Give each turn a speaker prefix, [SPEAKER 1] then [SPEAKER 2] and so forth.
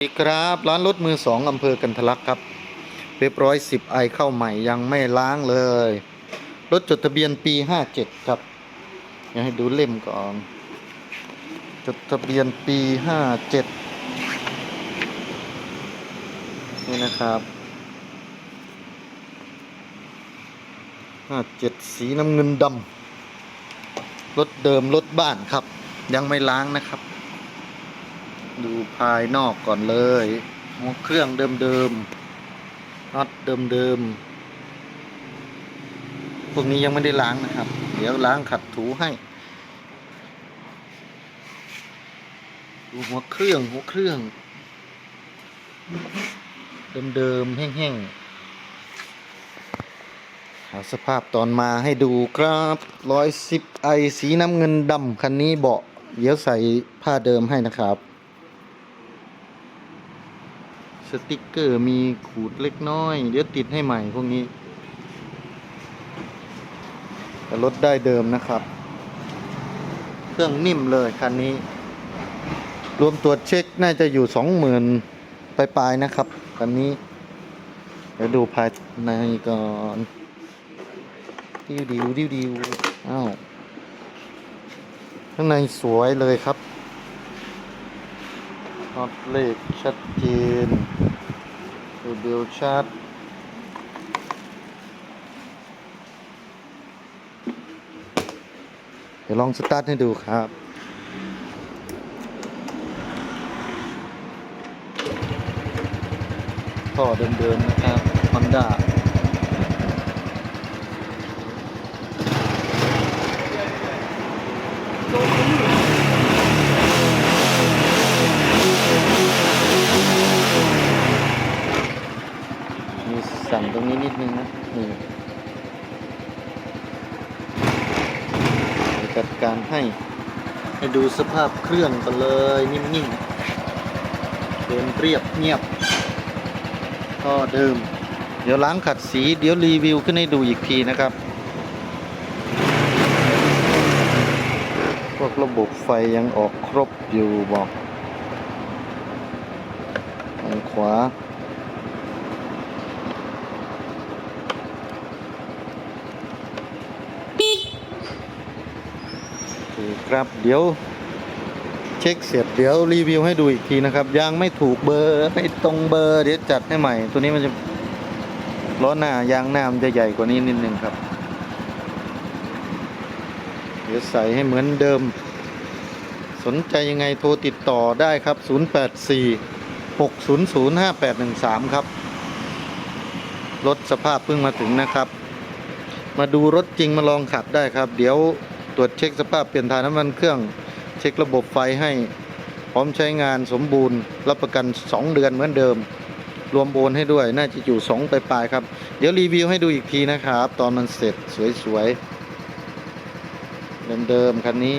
[SPEAKER 1] สวัสดีครับร้านรถมือสองอำเภอกันทะลักครับเรียบร้อยสิบไอเข้าใหม่ยังไม่ล้างเลย รถจดทะเบียนปีห้าเจ็ดครับอยาให้ดูเล่มก่อน จดทะเบียนปีห้าเจ็ดนี่นะครับห้าเจ็ดสีน้ำเงินดำรถเดิมรถบ้านครับ ยังไม่ล้างนะครับ ดูภายนอกก่อนเลยหัวเครื่องเดิมๆน็อตเดิมๆพวกนี้ยังไม่ได้ล้างนะครับ เดี๋ยวล้างขัดถูให้ดูหัวเครื่องหัวเครื่อง เดิมๆแห้งๆหาสภาพตอนมาให้ดูครับร้อยสิบไอสีน้ำเงินดำคันนี้เบาะเดี๋ยวใส่ผ้าเดิมให้นะครับ สติกเกอร์มีขูดเล็กน้อย เดี๋ยวติดให้ใหม่พวกนี้แต่รถได้เดิมนะครับ เครื่องนิ่มเลยคันนี้ รวมตรวจเช็คน่าจะอยู่สองหมื่นปลายๆนะครับคันนี้ เดี๋ยวดูภายในก่อนดิวดิวดิวดิวอ้าวข้างในสวยเลยครับ น็อตเลขชัดเจนดูเดียวชัดเดี๋ยวลองสตาร์ทให้ดูครับท่อเดิมๆนะครับ Honda สั่นตรงนี้นิดนึงนะนี่จัดการให้ให้ดูสภาพเครื่องกันเลยนิ่มๆเดินเรียบเงียบ ก็เดิม เดี๋ยวล้างขัดสี เดี๋ยวรีวิวขึ้นให้ดูอีกทีนะครับ พวกระบบไฟยังออกครบอยู่บอกทางขวา โอเครับเดี๋ยวเช็คเสร็จเดี๋ยวรีวิวให้ดูอีกทีนะครับ ยางไม่ถูกเบอร์ไม่ตรงเบอร์เดี๋ยวจัดให้ใหม่ ตัวนี้มันจะล้อหน้ายางหน้ามันจะใหญ่กว่านี้นิดนึงครับ เดี๋ยวใส่ให้เหมือนเดิม สนใจยังไงโทรติดต่อได้ครับ 084 600 5813 ครับ รถสภาพเพิ่งมาถึงนะครับ มาดูรถจริงมาลองขับได้ครับ เดี๋ยว ตรวจเช็คสภาพเปลี่ยนถ่ายน้ำมันเครื่อง เช็คระบบไฟให้พร้อมใช้งานสมบูรณ์ รับประกัน 2 เดือนเหมือนเดิม รวมโบนให้ด้วยน่าจะอยู่2ปลายๆครับ เดี๋ยวรีวิวให้ดูอีกทีนะครับ ตอนมันเสร็จสวยๆเดิมๆคันนี้